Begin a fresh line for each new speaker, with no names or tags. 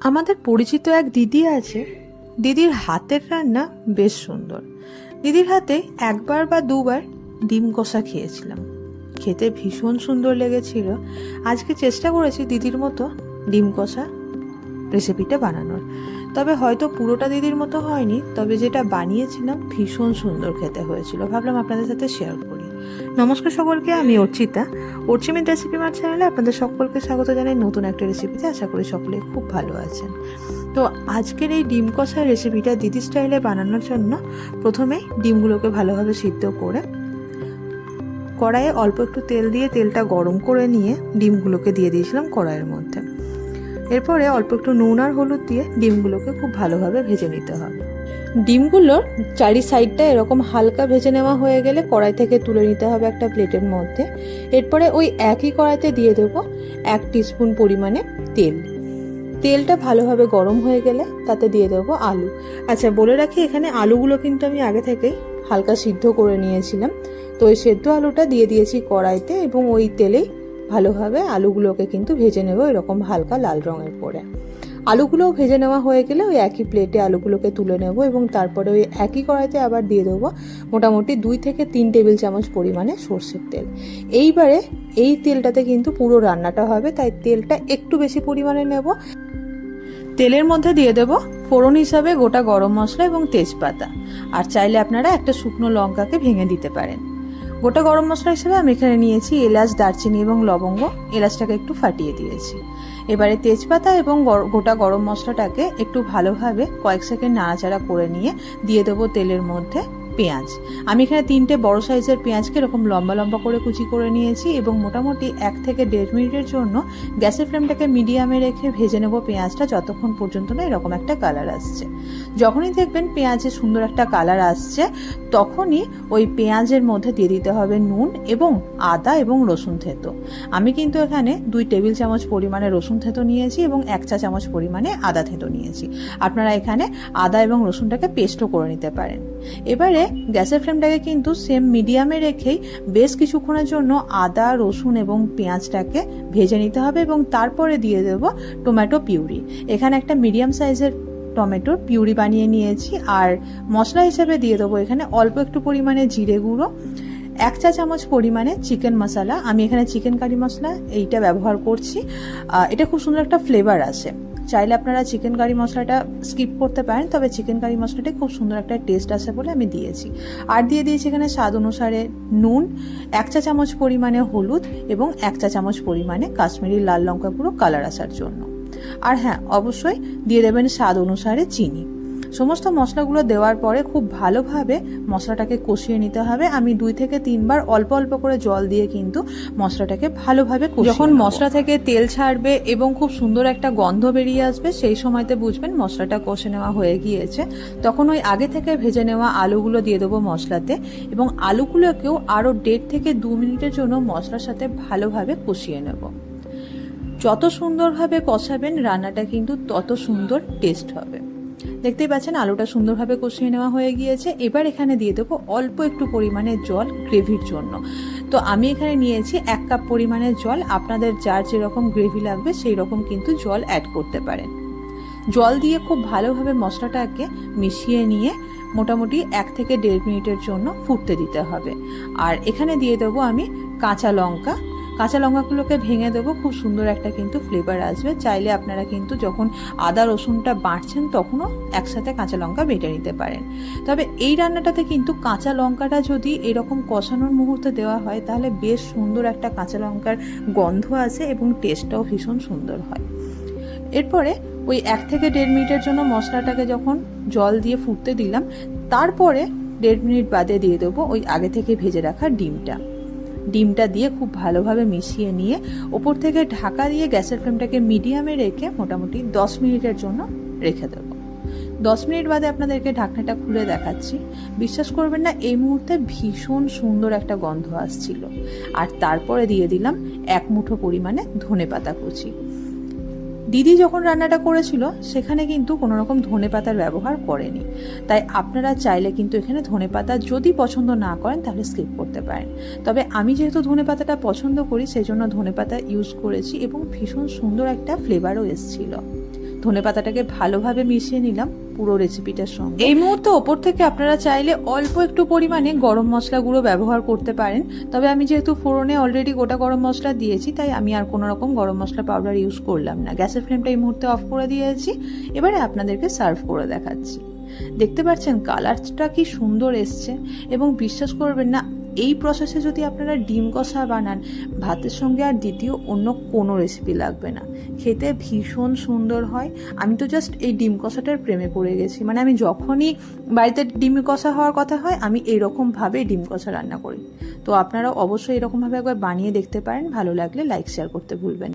আমাদের পরিচিত এক দিদি আছে। দিদির হাতের রান্না বেশ সুন্দর। দিদির হাতে একবার বা দুবার ডিম কষা খেয়েছিলাম। খেতে ভীষণ সুন্দর লেগেছিল। আজকে চেষ্টা করেছি দিদির মতো ডিম কষা রেসিপিটা বানানোর। তবে হয়তো পুরোটা দিদির মতো হয়নি, তবে যেটা বানিয়েছিলাম ভীষণ সুন্দর খেতে হয়েছিল। ভাবলাম আপনাদের সাথে শেয়ার করি। নমস্কার সকলকে, আমি অর্চিতা। অর্চিমিত রেসিপি মার চ্যানেলে আপনাদের সকলকে স্বাগত জানাই। নতুন একটা রেসিপিতে আশা করি সকলে খুব ভালো আছেন। তো আজকের এই ডিম কষার রেসিপিটা দিদি স্টাইলে বানানোর জন্য প্রথমেই ডিমগুলোকে ভালোভাবে সিদ্ধ করে কড়াইয়ে অল্প একটু তেল দিয়ে তেলটা গরম করে নিয়ে ডিমগুলোকে দিয়ে দিয়েছিলাম কড়াইয়ের মধ্যে। এরপরে অল্প একটু নুন আর হলুদ দিয়ে ডিমগুলোকে খুব ভালোভাবে ভেজে নিতে হবে ডিমগুলোর চারি সাইডটা এরকম হালকা ভেজে নেওয়া হয়ে গেলে কড়াই থেকে তুলে নিতে হবে একটা প্লেটের মধ্যে। এরপরে ওই একই কড়াইতে দিয়ে দেবো এক টিস্পুন পরিমাণে তেল। তেলটা ভালোভাবে গরম হয়ে গেলে তাতে দিয়ে দেবো আলু। আচ্ছা বলে রাখি এখানে আলুগুলো কিন্তু আমি আগে থেকেই হালকা সিদ্ধ করে নিয়েছিলাম। তো ওই সেদ্ধ আলুটা দিয়ে দিয়েছি কড়াইতে এবং ওই তেলেই ভালোভাবে আলুগুলোকে কিন্তু ভেজে নেব এরকম হালকা লাল রঙের করে। আলুগুলোও ভেজে নেওয়া হয়ে গেলে ওই একই প্লেটে আলুগুলোকে তুলে নেব এবং তারপরে ওই একই কড়াইতে আবার দিয়ে দেবো মোটামুটি দুই থেকে তিন টেবিল চামচ পরিমাণে সর্ষের তেল। এইবারে এই তেলটাতে কিন্তু পুরো রান্নাটা হবে, তাই তেলটা একটু বেশি পরিমাণে নেব। তেলের মধ্যে দিয়ে দেব ফোড়ন হিসাবে গোটা গরম মশলা এবং তেজপাতা। আর চাইলে আপনারা একটা শুকনো লঙ্কাকে ভেঙে দিতে পারেন। গোটা গরম মশলা হিসেবে আমি এখানে নিয়েছি এলাচ, দারচিনি এবং লবঙ্গ। এলাচটাকে একটু ফাটিয়ে দিয়েছি। এবারে তেজপাতা এবং গোটা গরম মশলাটাকে একটু ভালোভাবে কয়েক সেকেন্ড নাড়াচাড়া করে নিয়ে দিয়ে দেবো তেলের মধ্যে। পেঁয়াজ। আমি এখানে তিনটে বড় সাইজের পেঁয়াজকে এরকম লম্বা লম্বা করে কুচি করে নিয়েছি এবং মোটামুটি এক থেকে দেড় মিনিটের জন্য গ্যাসের ফ্লেমটাকে মিডিয়ামে রেখে ভেজে নেব পেঁয়াজটা যতক্ষণ পর্যন্ত না এরকম একটা কালার আসছে। যখনই দেখবেন পেঁয়াজে সুন্দর একটা কালার আসছে, তখনই ওই পেঁয়াজের মধ্যে দিয়ে দিতে হবে নুন এবং আদা এবং রসুন থেতো। আমি কিন্তু এখানে দুই টেবিল চামচ পরিমাণে রসুন থেতো নিয়েছি এবং এক চা চামচ পরিমাণে আদা থেতো নিয়েছি। আপনারা এখানে আদা এবং রসুনটাকে পেস্টও করে নিতে পারেন। এবারে গ্যাসের ফ্লেমটাকে কিন্তু সেম মিডিয়ামে রেখেই বেশ কিছুক্ষণের জন্য আদা, রসুন এবং পেঁয়াজটাকে ভেজে নিতে হবে এবং তারপরে দিয়ে দেব টমেটো পিউরি এখানে একটা মিডিয়াম সাইজের টমেটোর পিউরি বানিয়ে নিয়েছি আর মশলা হিসেবে দিয়ে দেবো এখানে অল্প একটু পরিমাণে জিরে গুঁড়ো, এক চা চামচ পরিমাণে চিকেন মশলা আমি এখানে চিকেন কারি মশলা এইটা ব্যবহার করছি। এটা খুব সুন্দর একটা ফ্লেভার আছে চাইলে আপনারা চিকেন কারি মশলাটা স্কিপ করতে পারেন, তবে চিকেন কারি মশলাটা খুব সুন্দর একটা টেস্ট আসে বলে আমি দিয়েছি। আর দিয়ে দিয়েছি এখানে স্বাদ অনুসারে নুন, এক চা চামচ পরিমাণে হলুদ এবং এক চা চামচ পরিমাণে কাশ্মীরি লাল লঙ্কা গুঁড়ো কালার আসার জন্য। আর হ্যাঁ অবশ্যই দিয়ে দেবেন স্বাদ অনুসারে চিনি। সমস্ত মশলাগুলো দেওয়ার পরে খুব ভালোভাবে মশলাটাকে কষিয়ে নিতে হবে। আমি দুই থেকে তিনবার অল্প অল্প করে জল দিয়ে কিন্তু মশলাটাকে ভালোভাবে যখন মশলা থেকে তেল ছাড়বে এবং খুব সুন্দর একটা গন্ধ বেরিয়ে আসবে, সেই সময়তে বুঝবেন মশলাটা কষে নেওয়া হয়ে গিয়েছে। তখন ওই আগে থেকে ভেজে নেওয়া আলুগুলো দিয়ে দেবো মশলাতে এবং আলুগুলোকেও আরও দেড় থেকে দু মিনিটের জন্য মশলার সাথে ভালোভাবে কষিয়ে নেব। যত সুন্দরভাবে কষাবেন, রান্নাটা কিন্তু তত সুন্দর টেস্ট হবে। দেখতেই পাচ্ছেন, আলুটা সুন্দরভাবে কষিয়ে নেওয়া হয়ে গিয়েছে। এবার এখানে দিয়ে দেবো অল্প একটু পরিমাণে জল গ্রেভির জন্য। তো আমি এখানে নিয়েছি এক কাপ পরিমাণে জল। আপনাদের যার যেরকম গ্রেভি লাগবে সেই রকম কিন্তু জল অ্যাড করতে পারেন। জল দিয়ে খুব ভালোভাবে মশলাটাকে মিশিয়ে নিয়ে মোটামুটি এক থেকে দেড় মিনিটের জন্য ফুটতে দিতে হবে। আর এখানে দিয়ে দেবো আমি কাঁচা লঙ্কা। কাঁচা লঙ্কাগুলোকে ভেঙে দেবো, খুব সুন্দর একটা কিন্তু ফ্লেভার আসবে। চাইলে আপনারা কিন্তু যখন আদা, রসুনটা বাড়ছেন তখনও একসাথে কাঁচা লঙ্কা বেটে নিতে পারেন। তবে এই রান্নাটাতে কিন্তু কাঁচা লঙ্কাটা যদি এরকম কষানোর মুহূর্তে দেওয়া হয়, তাহলে বেশ সুন্দর একটা কাঁচা লঙ্কার গন্ধ আছে এবং টেস্টটাও ভীষণ সুন্দর হয়। এরপরে ওই এক থেকে দেড় মিনিটের জন্য মশলাটাকে যখন জল দিয়ে ফুটতে দিলাম, তারপরে দেড় মিনিট বাদে দিয়ে দেবো ওই আগে থেকে ভেজে রাখা ডিমটা। ডিমটা দিয়ে খুব ভালোভাবে মিশিয়ে নিয়ে ওপর থেকে ঢাকা দিয়ে গ্যাসের ফ্লেমটাকে মিডিয়ামে রেখে মোটামুটি দশ মিনিটের জন্য রেখে দেবো। দশ মিনিট বাদে আপনাদেরকে ঢাকনাটা খুলে দেখাচ্ছি। বিশ্বাস করবেন না, এই মুহূর্তে ভীষণ সুন্দর একটা গন্ধ আসছিল। আর তারপরে দিয়ে দিলাম এক মুঠো পরিমাণে ধনে পাতা কুচি। দিদি যখন রান্নাটা করেছিল, সেখানে কিন্তু কোনো রকম ধনে পাতার ব্যবহার করেনি। তাই আপনারা চাইলে কিন্তু এখানে ধনে পাতা যদি পছন্দ না করেন, তাহলে স্কিপ করতে পারেন। তবে আমি যেহেতু ধনে পাতাটা পছন্দ করি সেই জন্য ধনে পাতা ইউজ করেছি এবং ভীষণ সুন্দর একটা ফ্লেভারও এসছিল। ধনে পাতাটাকে ভালোভাবে মিশিয়ে নিলাম। পুরো রেসিপিটার সঙ্গে। এই মুহূর্তে ওপর থেকে আপনারা চাইলে অল্প একটু পরিমাণে গরম মশলা গুঁড়ো ব্যবহার করতে পারেন। তবে আমি যেহেতু ফোড়নে অলরেডি গোটা গরম মশলা দিয়েছি, তাই আমি আর কোনো রকম গরম মশলা পাউডার ইউজ করলাম না। গ্যাসের ফ্লেমটা এই মুহূর্তে অফ করে দিয়েছি। এবারে আপনাদেরকে সার্ভ করে দেখাচ্ছি। দেখতে পাচ্ছেন কালারটা কি সুন্দর এসছে এবং বিশ্বাস করবেন না এই প্রসেসে যদি আপনারা ডিম কষা বানান, ভাতের সঙ্গে আর দ্বিতীয় অন্য কোনো রেসিপি লাগবে না। খেতে ভীষণ সুন্দর হয়। আমি তো জাস্ট এই ডিম কষাটার প্রেমে পড়ে গেছি। মানে আমি যখনই বাড়িতে ডিম কষা হওয়ার কথা হয়, আমি এইরকমভাবে ডিম কষা রান্না করি। তো আপনারা অবশ্যই এরকমভাবে একবার বানিয়ে দেখতে পারেন। ভালো লাগলে লাইক শেয়ার করতে ভুলবেন।